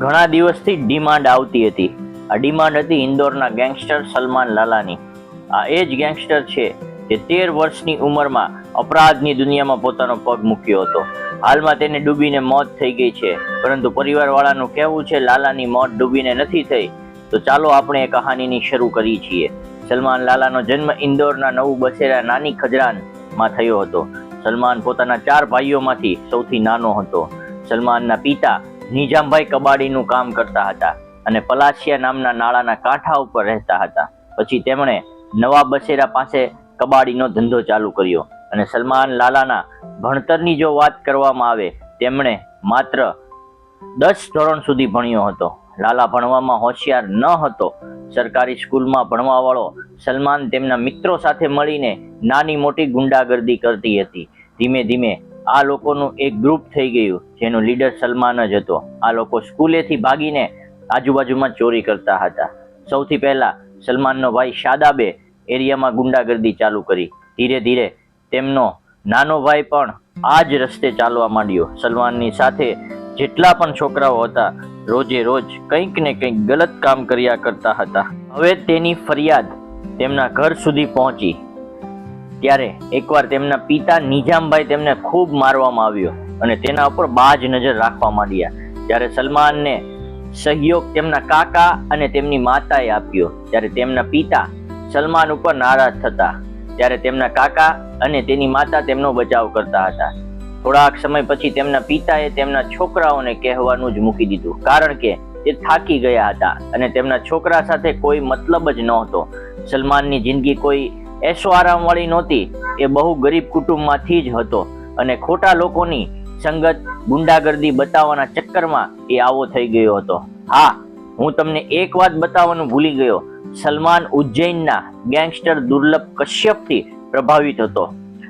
ઘણા દિવસથી ડિમાન્ડ આવતી હતી. આ ડિમાન્ડ હતી ઇન્દોરના ગેંગસ્ટર સલમાન લાલાની. આ એ જ ગેંગસ્ટર છે જે તેર વર્ષની ઉંમરમાં અપરાધની દુનિયામાં પોતાનો પગ મૂક્યો હતો. હાલમાં તેને ડૂબીને મોત થઈ ગઈ છે. પરંતુ પરિવારવાળાનું કહેવું છે, લાલાની મોત ડૂબીને નથી થઈ. તો ચાલો આપણે એ કહાનીની શરૂ કરી છીએ. સલમાન લાલાનો જન્મ ઇન્દોરના નવું બસેરા નાની ખજરાનમાં થયો હતો. સલમાન પોતાના ચાર ભાઈઓમાંથી સૌથી નાનો હતો. સલમાનના પિતા નિજામભાઈ કબાડીનું કામ કરતા હતા અને પલાશિયા નામના નાળાના કાંઠા ઉપર રહેતા હતા. પછી તેમણે નવા બસેરા પાસે કબાડીનો ધંધો ચાલુ કર્યો અને સલમાન લાલાના ભણતરની જો વાત કરવામાં આવે, તેમણે માત્ર દસ ધોરણ સુધી ભણ્યો હતો. લાલા ભણવામાં હોશિયાર ન હતો. સરકારી સ્કૂલમાં ભણવાવાળો સલમાન તેમના મિત્રો સાથે મળીને નાની મોટી ગુંડાગર્દી કરતી હતી. ધીમે ધીમે આ લોકોનું એક ગ્રુપ થઈ ગયું, જેનું લીડર સલમાન જ હતો. આ લોકો સ્કૂલેથી ભાગીને આજુબાજુમાં ચોરી કરતા હતા. સૌથી પહેલા સલમાનનો ભાઈ શાદાબે એરિયામાં ગુંડાગર્દી ચાલુ કરી. ધીરે ધીરે તેમનો નાનો ભાઈ પણ આ જ રસ્તે ચાલવા માંડ્યો. સલમાનની સાથે જેટલા પણ છોકરાઓ હતા, રોજે રોજ કંઈક ને કંઈક ગલત કામ કર્યા કરતા હતા. હવે તેની ફરિયાદ તેમના ઘર સુધી પહોંચી. ત્યારે એકવાર તેમના પિતા નિજામભાઈ તેમને ખૂબ મારવામાં આવ્યો અને તેના ઉપર બાજ નજર રાખવા માંડ્યા. ત્યારે સલમાનને સહયોગ તેમના કાકા અને તેમની માતાએ આપ્યો. ત્યારે તેમના પિતા સલમાન ઉપર નારાજ થતા. ત્યારે તેમના કાકા અને તેની માતા તેમનો બચાવ કરતા હતા. થોડાક સમય પછી તેમના પિતાએ તેમના છોકરાઓને કહેવાનું જ મૂકી દીધું. કારણ કે તે થાકી ગયા હતા અને તેમના છોકરા સાથે કોઈ મતલબ જ નહોતો. સલમાનની જિંદગી કોઈ એશો આરામવાળી નહોતી. એ બહુ ગરીબ કુટુંબમાંથી જ હતો અને ખોટા લોકોની સંગત ગુંડાગર્દી બતાવવાના ચક્કરમાં એ આવો થઈ ગયો હતો. હા, હું તમને એક વાત બતાવવાનું ભૂલી ગયો. સલમાન ઉજ્જૈનના ગેંગસ્ટર દુર્લભ કશ્યપથી પ્રભાવિત હતો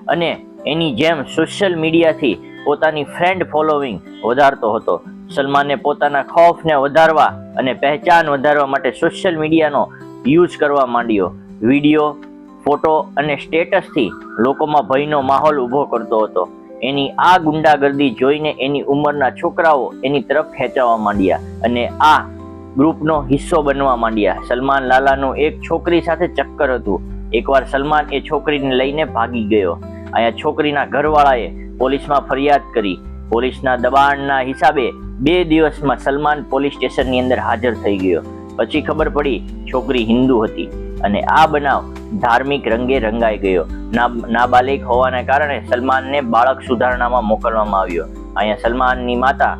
અને એની જેમ સોશિયલ મીડિયાથી પોતાની ફ્રેન્ડ ફોલોવિંગ વધારતો હતો. સલમાને પોતાના ખોફને વધારવા અને પહેચાન વધારવા માટે સોશિયલ મીડિયાનો યુઝ કરવા માંડ્યો. વીડિયો ફોટો અને સ્ટેટસથી લોકોમાં ભયનો માહોલ ઊભો કરતો હતો. એની આ ગુંડાગર્દી જોઈને એની ઉંમરના છોકરાઓ એની તરફ ખેંચાવા માંડ્યા અને આ ગ્રુપનો હિસ્સો બનવા માંડ્યા. સલમાન લાલાનું એક છોકરી સાથે ચક્કર હતું. એકવાર સલમાન એ છોકરીને લઈને ભાગી ગયો. અહીંયા છોકરીના ઘરવાળાએ પોલીસમાં ફરિયાદ કરી. પોલીસના દબાણના હિસાબે બે દિવસમાં સલમાન પોલીસ સ્ટેશનની અંદર હાજર થઈ ગયો. પછી ખબર પડી, છોકરી હિન્દુ હતી. અને આ બનાવ ધાર્મિક રંગે રંગાઈ ગયો. ના- નાબાલિગ હોવાને કારણે સલમાનને બાળક સુધારણામાં મોકલવામાં આવ્યો. અહીંયા સલમાનની માતા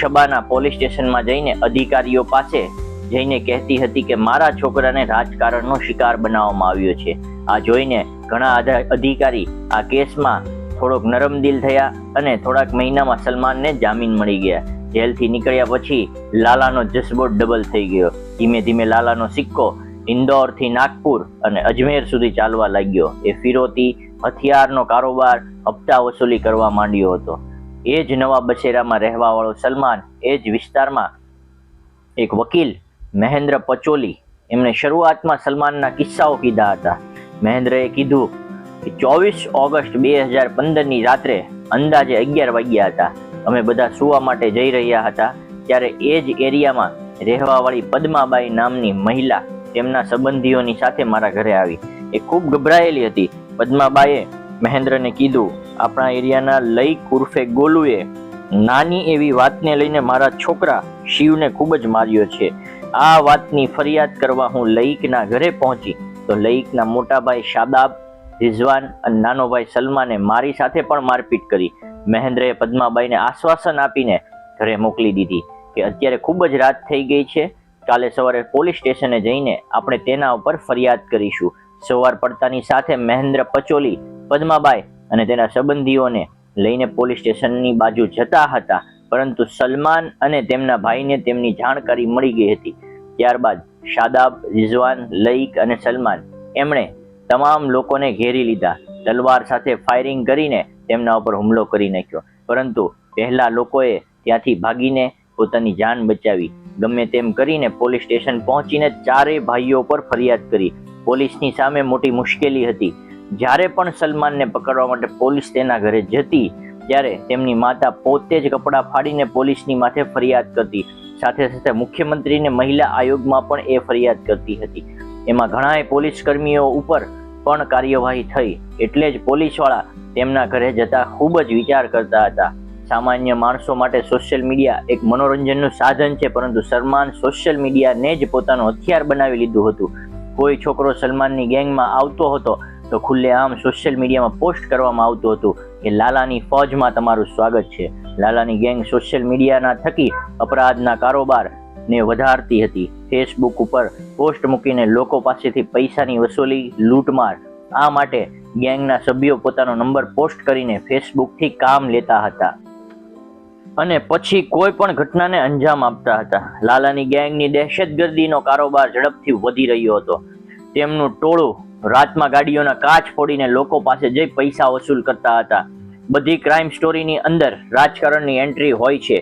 શબાના પોલીસ સ્ટેશનમાં જઈને અધિકારીઓ પાસે જઈને કહેતી હતી કે મારા છોકરાને રાજકારણનો શિકાર બનાવવામાં આવ્યો છે. આ જોઈને ઘણા અધા- અધિકારી આ કેસમાં થોડોક નરમ દિલ થયા અને થોડાક મહિનામાં સલમાનને જામીન મળી ગયા. જેલથી નીકળ્યા પછી લાલાનો જસબો ડબલ થઈ ગયો. ધીમે ધીમે લાલાનો સિક્કો ઇન્દોરથી નાગપુર અને અજમેર સુધી ચાલવા લાગ્યો. એ ફિરોતી હથિયારનો કારોબાર હપ્તા વસૂલી કરવા માંડ્યો હતો. એ જ નવા બસેરામાં રહેવાવાળો સલમાન એ જ વિસ્તારમાં એક વકીલ મહેન્દ્ર પચોલી. એમણે શરૂઆતમાં સલમાનના કિસ્સાઓ કીધા હતા. મહેન્દ્રએ કીધું કે, ચોવીસ ઓગસ્ટ બે હજાર પંદરની રાત્રે અંદાજે અગિયાર વાગ્યા હતા. અમે બધા સુવા માટે જઈ રહ્યા હતા, ત્યારે એ જ એરિયામાં રહેવાવાળી પદ્માબાઈ નામની મહિલા તેમના સંબંધીઓની સાથે મારા ઘરે આવી. એ ખૂબ ગભરાયેલી હતી. પદ્માબાએ મહેન્દ્રને કીધું, આપણા એરિયાના લઈ ઉર્ફે ગોલુએ નાની એવી વાતને લઈને મારા છોકરા શિવને ખૂબ જ માર્યો છે. આ વાતની ફરિયાદ કરવા હું લઈકના ઘરે પહોંચી. તો લઈકના મોટાભાઈ શાદાબ, રિઝવાન અને નાનો ભાઈ સલમાને મારી સાથે પણ મારપીટ કરી. મહેન્દ્રએ પદ્માબાઈને આશ્વાસન આપીને ઘરે મોકલી દીધી કે અત્યારે ખૂબ જ રાત થઈ ગઈ છે. કાલે સવારે પોલીસ સ્ટેશને જઈને આપણે તેના ઉપર ફરિયાદ કરીશું. સવાર પડતાની સાથે મહેન્દ્ર પચોલી, પદ્માબાઈ અને તેના સંબંધીઓને લઈને પોલીસ સ્ટેશનની બાજુ જતા હતા, પરંતુ સલમાન અને તેમના ભાઈને તેમની જાણકારી મળી ગઈ હતી. ત્યારબાદ શાદાબ, રિઝવાન, લઈક અને સલમાન એમણે તમામ લોકોને ઘેરી લીધા. તલવાર સાથે ફાયરિંગ કરીને તેમના ઉપર હુમલો કરી નાખ્યો. પરંતુ પહેલા લોકોએ ત્યાંથી ભાગીને પોતાની જાન બચાવી. ગમે તેમ કરીને પોલીસ સ્ટેશન પહોંચીને ચારેય ભાઈઓ પર ફરિયાદ કરી. પોલીસની સામે મોટી મુશ્કેલી હતી. જ્યારે પણ સલમાનને પકડવા માટે પોલીસ તેના ઘરે જતી, ત્યારે તેમની માતા પોતે જ કપડાં ફાડીને પોલીસની માથે ફરિયાદ કરતી. સાથે સાથે મુખ્યમંત્રીને મહિલા આયોગમાં પણ એ ફરિયાદ કરતી હતી. એમાં ઘણાય પોલીસ કર્મીઓ ઉપર પણ કાર્યવાહી થઈ. એટલે જ પોલીસવાળા તેમના ઘરે જતા ખૂબ જ વિચાર કરતા હતા. સામાન્ય માણસો માટે સોશિયલ મીડિયા એક મનોરંજનનું સાધન છે, પરંતુ સલમાન સોશિયલ મીડિયાને જ પોતાનું હથિયાર બનાવી લીધું હતું. કોઈ છોકરો સલમાનની ગેંગમાં આવતો હતો, તો ખુલ્લેઆમ સોશિયલ મીડિયામાં પોસ્ટ કરવામાં આવતું હતું કે લાલાની ફોજમાં તમારું સ્વાગત છે. લાલાની ગેંગ સોશિયલ મીડિયાના થકી અપરાધના કારોબાર ને વધારતી હતી. ફેસબુક ઉપર પોસ્ટ મૂકીને લોકો પાસેથી પૈસાની વસૂલી, લૂંટમાર, આ માટે ગેંગના સભ્યો પોતાનો નંબર પોસ્ટ કરીને ફેસબુકથી કામ લેતા હતા. અને પછી કોઈ પણ ઘટનાને અંજામ આપતા હતા. લાલાની ગેંગની દહેશતગર્દીનો કારોબાર ઝડપથી વધી રહ્યો હતો. તેમનું ટોળું રાતમાં ગાડીઓના કાચ ફોડીને લોકો પાસે જઈ પૈસા વસૂલ કરતા હતા. બધી ક્રાઇમ સ્ટોરીની અંદર રાજકારણની એન્ટ્રી હોય છે.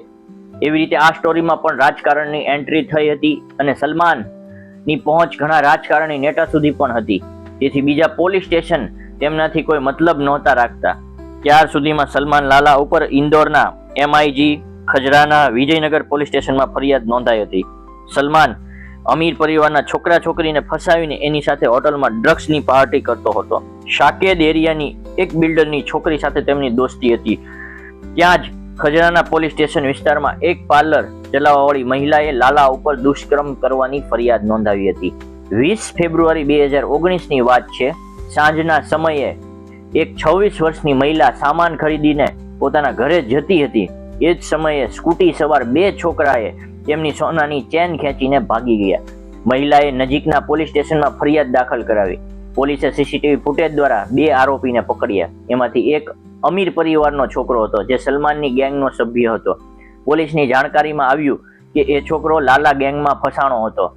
એવી રીતે આ સ્ટોરીમાં પણ રાજકારણની એન્ટ્રી થઈ હતી અને સલમાનની પહોંચ ઘણા રાજકારણી નેતા સુધી પણ હતી. તેથી બીજા પોલીસ સ્ટેશન તેમનાથી કોઈ મતલબ નહોતા રાખતા. ત્યાર સુધીમાં સલમાન લાલા ઉપર ઇન્દોરના એમઆઈજી ખજરાના વિજયનગર પોલીસ સ્ટેશનમાં ફરિયાદ નોંધાઈ હતી. સલમાન અમીર પરિવારના છોકરા છોકરીને ફસાવીને એની સાથે હોટલમાં ડ્રગ્સની પાર્ટી કરતો હતો. શાકેદ એરિયાની એક બિલ્ડરની છોકરી સાથે તેમની દોસ્તી હતી. ત્યાં જ ખજરાના પોલીસ સ્ટેશન વિસ્તારમાં એક પાર્લર ચલાવવાવાળી મહિલાએ લાલા ઉપર દુષ્કર્મ કરવાની ફરિયાદ નોંધાવી હતી. વીસ ફેબ્રુઆરી બે હજાર ઓગણીસની વાત છે. સાંજના સમયે એક છવ્વીસ વર્ષની મહિલા સામાન ખરીદીને પોતાના ઘરે જતી હતી. એ જ સમયે સ્કૂટી સવાર બે છોકરાએ તેમની સોનાની ચેન ખેંચીને ભાગી ગયા. મહિલાએ નજીકના પોલીસ સ્ટેશનમાં ફરિયાદ દાખલ કરાવી. પોલીસે સીસીટીવી ફૂટેજ દ્વારા બે આરોપીને પકડ્યા. એમાંથી એક અમીર પરિવારનો છોકરો હતો, જે સલમાનની ગેંગનો સભ્ય હતો. પોલીસની જાણકારીમાં આવ્યું કે એ છોકરો લાલા ગેંગમાં ફસાણો હતો.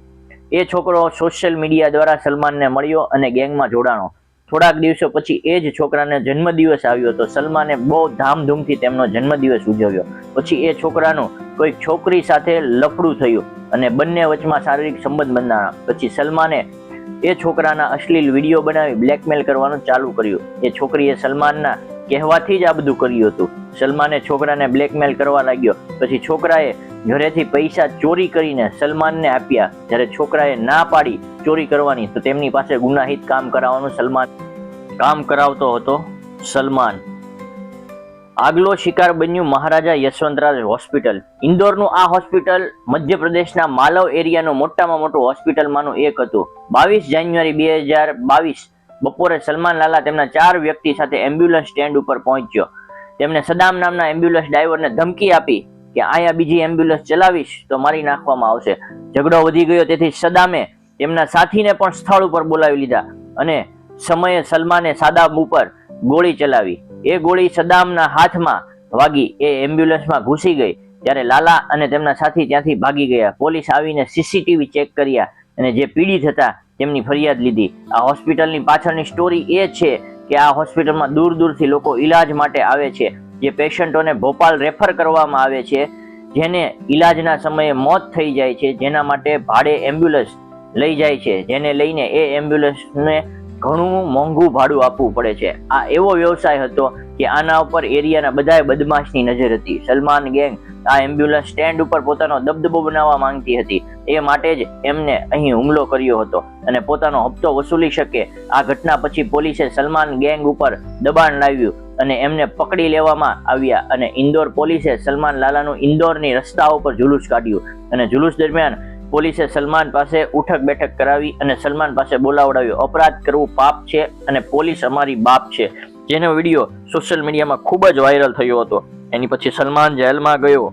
એ છોકરો સોશિયલ મીડિયા દ્વારા સલમાનને મળ્યો અને ગેંગમાં જોડાણો થોડાક દિવસો પછી એ જ છોકરાને જન્મદિવસ આવ્યો હતો સલમાને બહુ ધામધૂમથી તેમનો જન્મદિવસ ઉજવ્યો. પછી એ છોકરાનું કોઈક છોકરી સાથે લફડું થયું અને બંને વચમાં શારીરિક સંબંધ બંધાણા. પછી સલમાને એ છોકરાના અશ્લીલ વીડિયો બનાવી બ્લેકમેલ કરવાનું ચાલુ કર્યું. એ છોકરીએ સલમાનના કહેવાથી જ આ બધું કર્યું હતું. સલમાને છોકરાને બ્લેકમેલ કરવા લાગ્યો. પછી છોકરાએ ઘરેથી પૈસા ચોરી કરીને સલમાનને આપ્યા. જ્યારે છોકરાએ ના પાડી ચોરી કરવાની, તો તેમની પાસે ગુનાહિત કામ કરાવવાનું સલમાન કામ કરાવતો હતો સલમાન. આગલો શિકાર બન્યું મહારાજા યશવંતરાજ હોસ્પિટલ. ઇન્દોરનું આ હોસ્પિટલ મધ્યપ્રદેશના માલવ એરિયાનું મોટામાં મોટું હોસ્પિટલમાંનું એક હતું. બાવીસ જાન્યુઆરી બે હજાર બાવીસ બપોરે સલમાન લાલા તેમના ચાર વ્યક્તિ સાથે એમ્બ્યુલન્સ સ્ટેન્ડ ઉપર પહોંચ્યો. તેમણે સદામ નામના એમ્બ્યુલન્સ ડ્રાઈવરને ધમકી આપી કે અહીંયા બીજી એમ્બ્યુલન્સ ચલાવીશ તો મારી નાખવામાં આવશે. ઝઘડો વધી ગયો તેથી સદામે તેમના સાથીને પણ સ્થળ ઉપર બોલાવી લીધા અને સમયે સલમાને સાદામ ઉપર ગોળી ચલાવી. એ ગોળી સદામના હાથમાં વાગી, એ એમ્બ્યુલન્સમાં ઘૂસી ગઈ ત્યારે લાલા અને તેમના સાથી ત્યાંથી ભાગી ગયા. પોલીસ આવીને સીસીટીવી ચેક કર્યા અને જે પીડિત હતા તેમની ફરિયાદ લીધી. આ હોસ્પિટલની પાછળની સ્ટોરી એ છે કે આ હોસ્પિટલમાં દૂર દૂરથી લોકો ઈલાજ માટે આવે છે. જે પેશન્ટોને ભોપાલ રેફર કરવામાં આવે છે, જેને ઈલાજના સમયે મોત થઈ જાય છે, જેના માટે ભાડે એમ્બ્યુલન્સ લઈ જાય છે, જેને લઈને એ એમ્બ્યુલન્સને ઘણું મોંઘું ભાડું આપવું પડે છે. આ એવો વ્યવસાય હતો કે આના ઉપર એરિયાના બધાએ બદમાશની નજર હતી. સલમાન ગેંગ આ એમ્બ્યુલન્સ સ્ટેન્ડ ઉપર પોતાનો દબદબો બનાવવા માંગતી હતી. એ માટે જ એમને અહીં હુમલો કર્યો હતો અને પોતાનો હપ્તો વસૂલી શકે. આ ઘટના પછી પોલીસે સલમાન ગેંગ ઉપર દબાણ લાવ્યું અને એમને પકડી લેવામાં આવ્યા અને ઇન્દોર પોલીસે સલમાન લાલાનું ઇન્દોરની રસ્તાઓ પર જુલુસ કાઢ્યું અને જુલુસ દરમિયાન પોલીસે સલમાન પાસે ઉઠક બેઠક કરાવી અને સલમાન પાસે બોલાવડાવ્યો, અપરાધ કરવું પાપ છે અને પોલીસ અમારી બાપ છે. જેનો વીડિયો સોશિયલ મીડિયામાં ખૂબ જ વાયરલ થયો હતો. એની પછી સલમાન જેલમાં ગયો.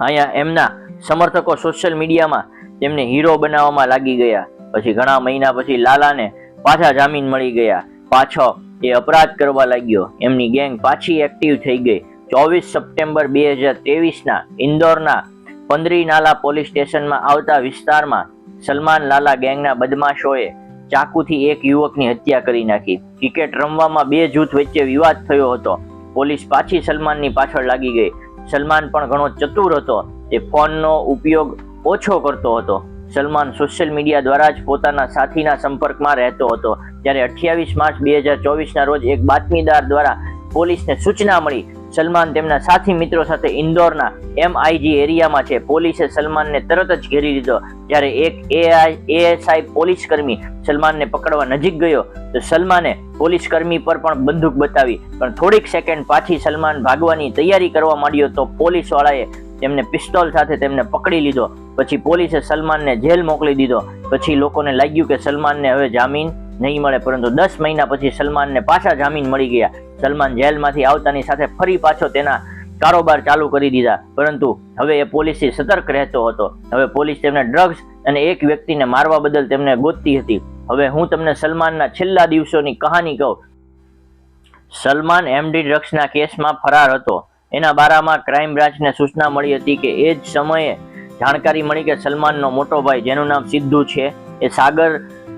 અહીંયા એમના સમર્થકો સોશિયલ મીડિયામાં તેમને હીરો બનાવવામાં લાગી ગયા. પછી ઘણા મહિના પછી લાલાને પાછા જામીન મળી ગયા. પાછો એ અપરાધ કરવા લાગ્યો. એમની ગેંગ પાછી એક્ટિવ થઈ ગઈ. ચોવીસ સપ્ટેમ્બર બે હજાર ત્રેવીસના ઇન્દોરના પંદરી નાલા પોલીસ સ્ટેશનમાં આવતા વિસ્તારમાં સલમાન લાલા ગેંગના બદમાશોએ ચાકુથી એક યુવકની હત્યા કરી નાખી. ક્રિકેટ રમવામાં બે જૂથ વચ્ચે વિવાદ થયો હતો. પોલીસ પાછી સલમાનની પાછળ લાગી ગઈ. સલમાન પણ ઘણો ચતુર હતો. તે ફોનનો ઉપયોગ ઓછો કરતો હતો. સલમાન સોશિયલ મીડિયા દ્વારા જ પોતાના સાથીના સંપર્કમાં રહેતો હતો. જ્યારે અઠ્યાવીસ માર્ચ બે હજાર ચોવીસના રોજ એક બાતમીદાર દ્વારા પોલીસને સૂચના મળી સલમાન તેમના સાથી મિત્રો સાથે ઇન્દોરના એમઆઈજી એરિયામાં છે. પોલીસે સલમાનને તરત જ ઘેરી લીધો. જ્યારે એક એએસઆઈ પોલીસ કર્મી સલમાનને પકડવા નજીક ગયો, તો સલમાને પોલીસ કર્મી પર પણ બંદૂક બતાવી. પણ થોડીક સેકન્ડ પાછી સલમાન ભાગવાની તૈયારી કરવા માંડ્યો, તો પોલીસવાળાએ તેમને પિસ્તોલ સાથે તેમને પકડી લીધો. પછી પોલીસે સલમાનને જેલ મોકલી દીધો. પછી લોકોને લાગ્યું કે સલમાનને હવે જામીન નહીં મળે, પરંતુ દસ મહિના પછી સલમાનને પાછા જામીન મળી ગયા. સલમાન જેલમાંથી આવતાની સાથે ફરી પાછો તેના કારોબાર ચાલુ કરી દીધા. પરંતુ હવે એ પોલીસથી સતર્ક રહેતો હતો. હવે પોલીસ તેમને ડ્રગ્સ અને એક વ્યક્તિને મારવા બદલ તેમને ગોતતી હતી. હવે હું તમને સલમાનના છેલ્લા દિવસોની કહાની કહું. સલમાન એમડી ડ્રગ્સના કેસમાં ફરાર હતો. એના બારામાં ક્રાઇમ બ્રાન્ચને સૂચના મળી હતી કે એ જ સમયે જાણકારી મળી કે સલમાનનો મોટો ભાઈ, જેનું નામ સિદ્ધુ છે, એ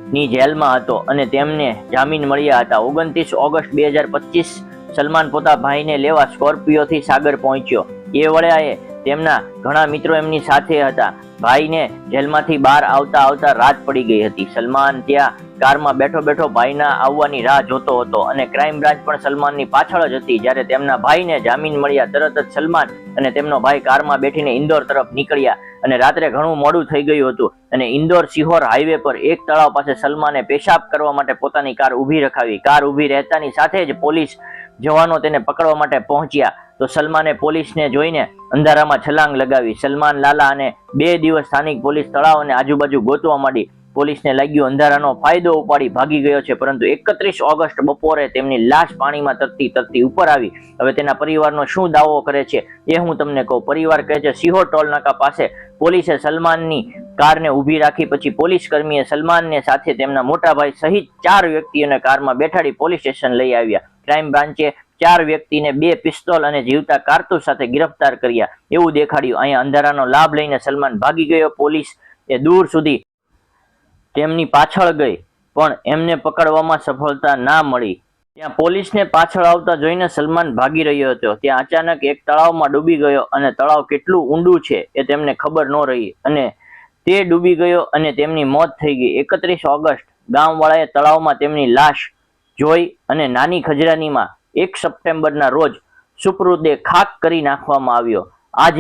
સાગરની જેલમાં હતો અને તેમને જામીન મળ્યા હતા. ઓગણત્રીસ ઓગસ્ટ બે હજાર પચીસ સલમાન પોતા ભાઈને લેવા સ્કોર્પિયોથી સાગર પહોંચ્યો. એ વળાએ તેમના ઘણા મિત્રો એમની સાથે હતા. ભાઈને જેલમાંથી બહાર આવતા આવતા રાત પડી ગઈ હતી. સલમાન ત્યાં કારમાં બેઠો બેઠો ભાઈના આવવાની રાહ જોતો હતો અને ક્રાઇમ બ્રાન્ચ પણ સલમાનની પાછળ જ હતી. જ્યારે તેમના ભાઈને જામીન મળ્યા, તરત જ સલમાન અને તેમનો ભાઈ કારમાં બેઠીને ઇન્દોર તરફ નીકળ્યા. અને રાત્રે ઘણું મોડું થઈ ગયું હતું અને ઇન્દોર સિહોર હાઈવે પર એક તળાવ પાસે સલમાને પેશાબ કરવા માટે પોતાની કાર ઊભી રખાવી. કાર ઊભી રહેતાની સાથે જ પોલીસ જવાનો તેને પકડવા માટે પહોંચ્યા. તો સલમાને પોલીસને જોઈને અંધારામાં છલાંગ લગાવી. સલમાન, લાલા અને બે દિવસ સ્થાનિક પોલીસ તળાવ અને આજુબાજુ ગોતવા માંડી. પોલીસને લાગ્યું અંધારાનો ફાયદો ઉપાડી ભાગી ગયો છે, પરંતુ એકત્રીસ ઓગસ્ટ બપોરે તેમની લાશ પાણીમાં તરતી તરતી ઉપર આવી. હવે તેના પરિવારનો શું દાવો કરે છે એ હું તમને કહું. પરિવાર કહે છે સિહોર ટોલ નાકા પાસે. પોલીસે સલમાનની કારને ઊભી રાખી, પછી પોલીસ કર્મીએ સલમાનને સાથે તેમના મોટા ભાઈ સહિત ચાર વ્યક્તિઓને કારમાં બેઠાડી પોલીસ સ્ટેશન લઈ આવ્યા. ક્રાઇમ બ્રાન્ચે ચાર વ્યક્તિને બે પિસ્તોલ અને જીવતા કારતૂસ સાથે ગિરફતાર કર્યા. એવું દેખાડ્યું. અહીંયા અંધારાનો લાભ લઈને સલમાન ભાગી ગયો. પોલીસ એ દૂર સુધી તેમની પાછળ ગઈ, પણ એમને પકડવામાં સફળતા ના મળી. ત્યાં પોલીસને પાછળ આવતા જોઈને સલમાન ભાગી રહ્યો હતો. ત્યાં અચાનક એક તળાવમાં ડૂબી ગયો અને તળાવ કેટલું ઊંડું છે એ તેમને ખબર ન રહી અને તે ડૂબી ગયો અને તેમની મોત થઈ ગઈ. એકત્રીસ ઓગસ્ટ, ગામવાળાએ તળાવમાં તેમની લાશ જોઈ અને નાની ખજરાનીમાં એક સપ્ટેમ્બરના રોજ સુપરુદે ખાક કરી નાખવામાં આવ્યો. આ જ